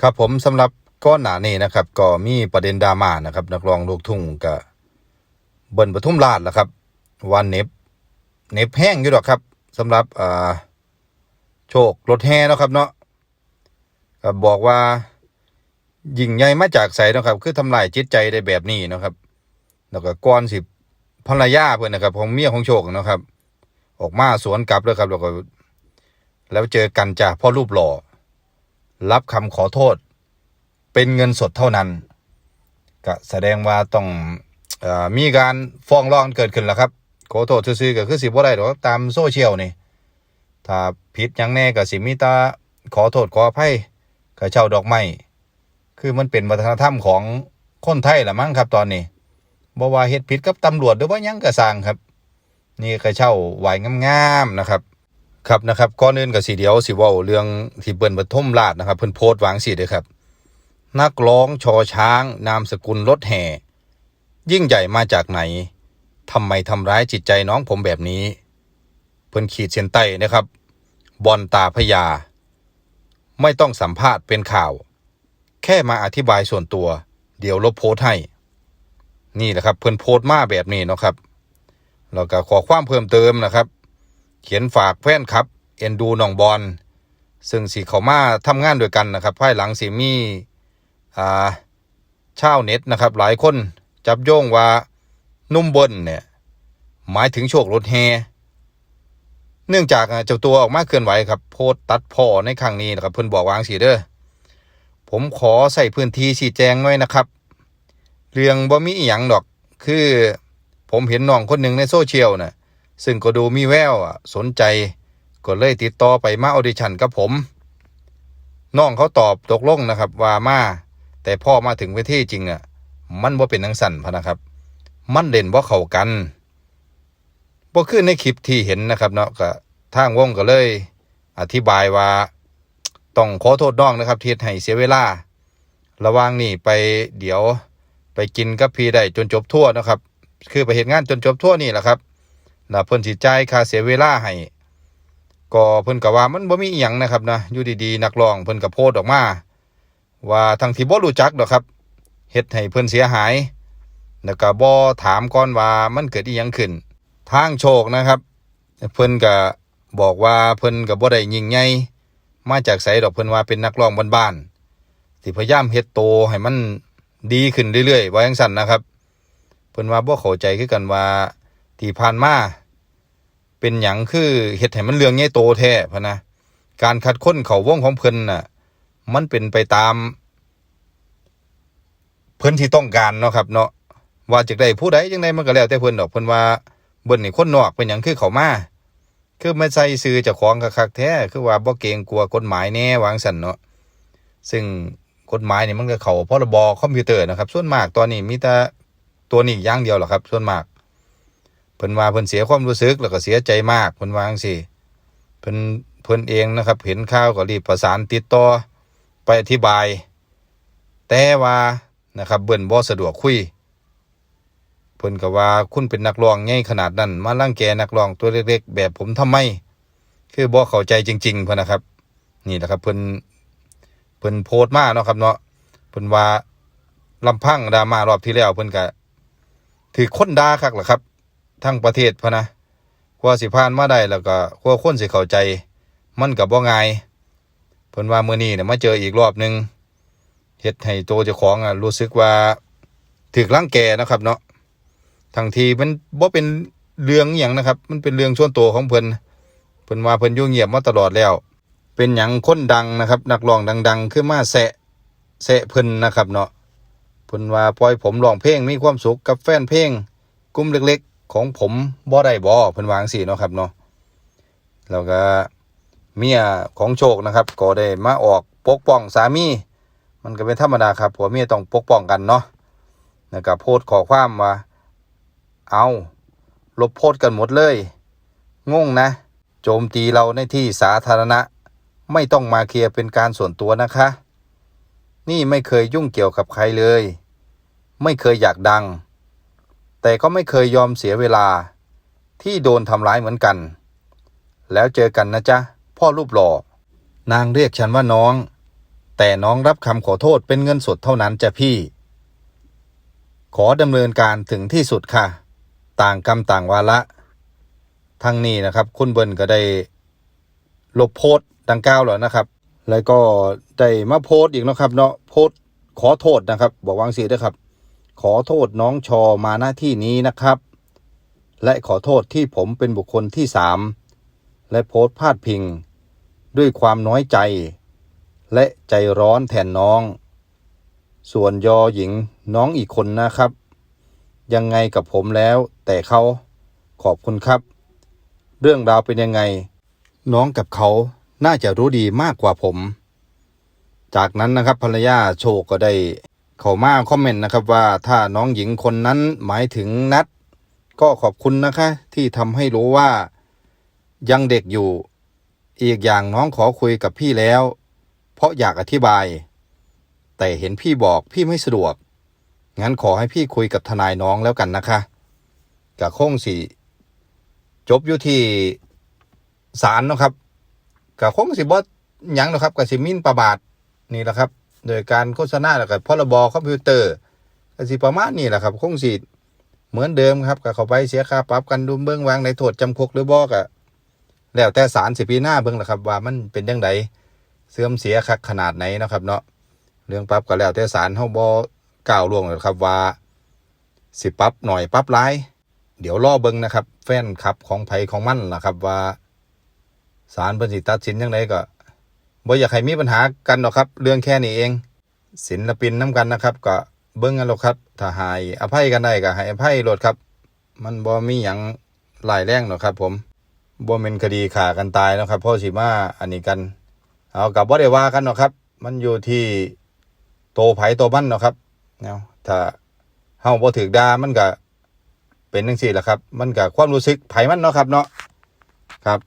ครับผมสำหรับก้อนหนานี่นะครับ ก็มีประเด็นดราม่านะครับ นักร้องลูกทุ่งกับเบิ้ลปทุมราชแหละครับวันเน็บเน็บแห้งอยู่ดอกครับสำหรับอ่าโชครถแห่นะครับเนาะก็บอกว่ายิ่งใหญ่มาจากใสนะครับ คือทำลายจิตใจได้แบบนี้นะครับ แล้วก็ก้อนสิบภรรยาเพื่อนนะครับ ของเมียของโชคเนาะครับ ออกมาสวนกลับเลยครับแล้วก็แล้วเจอกันจากพ่อรูปหล่อ รับคำขอโทษ เป็นเงินสดเท่านั้น ก็แสดงว่าต้องอมีการฟ้องร้องเกิดขึ้นแล้วครับ ขอโทษซื่อๆก็คือสิบ่ได้หรอกตามโซเชียลนี่ ถ้าผิดยังแน่ก็สิมีตาขอโทษขออภัยกับเช่าดอกไม้คือมันเป็นวัฒนธรรมของคนไทยละมั้งครับ ตอนนี้บ่ว่าเฮ็ดผิดกับตำรวจหรือว่ายังก็สร้างครับ นี่ก็เช่าไหวงามๆนะครับ ครับนะครับก่อนอื่นก็สิเดียวสิว้าเรื่องที่เบิ้นปทุมราชนะครับเพิ่นโพสต์วางสิเด้อครับ นักร้องชอช้าง นามสกุลรถแห่ ยิ่งใหญ่มาจากไหนทำไมทำร้ายจิตใจน้องผมแบบนี้ เพิ่นขีดเส้นใต้นะครับบอลตาพญาไม่ต้องสัมภาษณ์เป็นข่าว แค่มาอธิบายส่วนตัว เดี๋ยวลบโพสต์ให้ นี่แหละครับ เพิ่นโพสต์มาแบบนี้เนาะครับแล้วก็ขอความเพิ่มเติมนะครับ เขียนฝากแฟนครับ เอ็นดูน้องบอลซึ่งสีเขามาทำงานด้วยกันนะครับภายหลังสีมีอ่าชาวเน็ตนะครับ หลายคนจับโยงว่านุ่มบนเนี่ยหมายถึงโชครถแฮเนื่องจากเจ้าตัวออกมาเคลื่อนไหวครับ โพสต์ตัดพ่อในครั้งนี้นะครับเพิ่อนบอกวางสีเด้อผมขอใส่พื้นที่ชี้แจงหน่อยนะครับ เรื่องบ่มีอีหยังดอกคือผมเห็นน้องคนหนึ่งในโซเชียลน่ะ ซึ่งก็ดูมีแววอะสนใจ ก็เลยติดต่อไปมาออดิชั่นกับผม น้องเขาตอบตกลงนะครับว่ามาแต่พ่อมาถึงเวทีจริงอะ มันบ่าเป็นนังสั่นพะนะครับ มันเด่นบ่าเข้ากันบ่คือในคลิปที่เห็นนะครับเนาะก็ทางวงก็เลย อธิบายว่าต้องขอโทษน้องนะครับที่เฮ็ดให้เสียเวลา ระว่างนี้ไปเดี๋ยวไปกินกับพี่ได้จนจบทั่วนะครับ คือไปเห็นงานจนจบทั่วนี่แหละครับ แล้วเพิ่นสิจ่ายค่าเสียเวลาให้ก็เพิ่นก็ว่ามันบ่มีอีหยังนะครับนะอยู่ดีๆนักร้องเพิ่นก็โพสต์ออกมา ว่าทั้งที่บ่รู้จักดอกครับเฮ็ดให้เพิ่นเสียหายแล้วก็บ่ถามก่อนว่ามันเกิดอีหยังขึ้น ทางโชคนะครับ เพิ่นก็บอกว่าเพิ่นก็บ่ได้ยิ่งใหญ่มาจากไสดอกเพิ่นว่าเป็นนักร้องบ้านๆที่พยายามเฮ็ดโตให้มันดีขึ้นเรื่อยๆว่าจังซั่นนะครับ เพิ่นว่าบ่เข้าใจคือกันว่าที่ผ่านมา เป็นหยังคือเฮ็ดให้มันเรื่องใหญ่โตแท้พะนะการคัดค้นเขาวงของเพิ่นน่ะ มันเป็นไปตาม เพิ่นที่ต้องการเนาะครับ เนาะว่าจากได้ผู้ใดจังไดมันก็แล้วแต่เพิ่นดอกเพิ่นว่าเบิ่นนี่คนนอกเป็นหยังคือเขามาคือไมาใส่ซื้อเจ้าของคักแท้คือว่าบ่เกรงกลัวกฎหมายแน่วางซั่นเนาะซึ่งกฎหมายนี่มันก็เขาพรบคอมพิวเตอร์นะครับ ส่วนมากตอนนี้มีแต่ตัวนี้อย่างเดียวหรอครับ ส่วนมาก พิ่นว่าเพิ่นเสียความรู้สึกแล้วก็เสียใจมากเพิ่นว่าจังซี่เพิ่นเพิ่นเองนะครับ เห็นข่าวก็รีบประสานติดต่อไปอธิบาย แต่ว่านะครับเบิ่นบ่สะดวกคุยเพิ่นก็ว่าคุณเป็นนักร้องใหญ่ขนาดนั้น มารังแกนักร้องตัวเล็กๆ แบบผมทำไม คือบ่เข้าใจจริง ๆ เพิ่นนะครับ นี่แหละครับเพิ่นเพิ่นโพสต์มาเนาะครับเนาะเพิ่นว่าลำพังดราม่ารอบที่แล้วเพิ่นก็ถือคนด่าคักล่ะครับ ทั้งประเทศพะนะกว่าสิผ่านมาได้แล้วก็กว่าคนสิเข้าใจ มันก็บ่ง่ายเพิ่นว่ามื้อนี้เนี่ยมาเจออีกรอบหนึงเฮ็ดให้ตัวเจ้าของอะรู้สึกว่าถูกรังแกนะครับ เนาะทั้งทีมันบ่เป็นเรื่องอย่างนะครับ มันเป็นเรื่องส่วนตัวของเพิ่นเพิ่นว่าเพิ่นยู่เงียบมาตลอดแล้ว เป็นหยังคนดังนะครับ นักร้องดัง ๆ คือมาแซะแซะเพิ่นนะครับ เนาะเพิ่นว่าปล่อยผมร้องเพลงมีความสุขกับแฟนเพลงกลุ่มเล็ก ของผมบ่ได้บ่เพิ่นวางสิเนาะครับเนาะแล้วก็เมียของโชคนะครับ ก็ได้มาออกปกป้องสามี มันก็เป็นธรรมดาครับผัวเมียต้องปกป้องกันเนาะแล้วก็โพสต์ขอความว่าเอาลบโพสต์กันหมดเลยงงนะ โจมตีเราในที่สาธารณะ ไม่ต้องมาเคลียร์เป็นการส่วนตัวนะคะ นี่ไม่เคยยุ่งเกี่ยวกับใครเลย ไม่เคยอยากดัง แต่ก็ไม่เคยยอมเสียเวลาที่โดนทำร้ายเหมือนกัน แล้วเจอกันนะจ๊ะ พ่อรูปหล่อนางเรียกฉันว่าน้อง แต่น้องรับคำขอโทษเป็นเงินสดเท่านั้นจ้ะพี่ ขอดำเนินการถึงที่สุดค่ะ ต่างกรรมต่างวาระทั้งนี้นะครับ คุณเบิ้ลก็ได้ลบโพสต์ดังกล่าวแล้วนะครับ แล้วก็ได้มาโพสต์อีกนะครับ เนาะโพสต์ขอโทษนะครับ บอกวาจังสีด้วยครับ ขอโทษน้องชอมาหน้าที่นี้นะครับ และขอโทษที่ผมเป็นบุคคลที่สามและโพสต์พาดพิง ด้วยความน้อยใจ และใจร้อนแทนน้อง ส่วนยอหญิงน้องอีกคนนะครับ ยังไงกับผมแล้วแต่เขาขอบคุณครับ เรื่องราวเป็นยังไง น้องกับเขาน่าจะรู้ดีมากกว่าผม จากนั้นนะครับภรรยาโชก็ได้ เข้ามาคอมเมนต์นะครับว่าถ้าน้องหญิงคนนั้นหมายถึงนัด ก็ขอบคุณนะคะ ที่ทำให้รู้ว่ายังเด็กอยู่ อีกอย่างน้องขอคุยกับพี่แล้ว เพราะอยากอธิบาย แต่เห็นพี่บอกพี่ไม่สะดวก งั้นขอให้พี่คุยกับทนายน้องแล้วกันนะคะกับคงสิจบอยู่ที่ศาลเนาะครับกับคงสิบ่หยังเนาะครับกับสิมินประบาทนี่แหละครับ โดยการโฆษณาแล้วก็พรบคอมพิวเตอร์ก็สิประมาณนี้แหละครับคงสิเหมือนเดิมครับก็เข้าไปเสียค่าปรับกันดูเบื้องวางในโทษจำคุกหรือบ่ก็แล้วแต่ศาลสิพิจารณาเบิ่งแหละครับ ว่ามันเป็นจังไดเสื่อมเสียคักขนาดไหนนะครับ เนาะเรื่องปรับก็แล้วแต่ศาลเฮาบ่กล่าวล่วงเลยครับว่าสิปรับหน่อยปรับหลาย เดี๋ยวรอเบิ่งนะครับ แฟนคลับของไผของมันล่ะครับว่าศาลเพิ่นสิตัดสินจังไดก็ บ่อยากให้มีปัญหากันหรอกครับ เรื่องแค่นี้เอง ศิลปินนํกันนะครับ ก็เบิ่งกันหรอกครับถ้าให้อภัยกันได้ก็ให้อภัยโหลดครับ มันบ่มีหยังหลายแรงหรอกครับ ผมบ่แม่นคดีฆ่ากันตายนะครับพราะสิมาอันนี้กัน เอากับบ่ได้ว่ากันหรอกครับ มันอยู่ที่โตไผ่โตมันเนาะครับเนาะถ้าเฮาบ่ถูกดามันก็เป็นจังซี่แหละครับ มันก็ความรู้สึกไผ่มันเนาะครับ เนาะครับ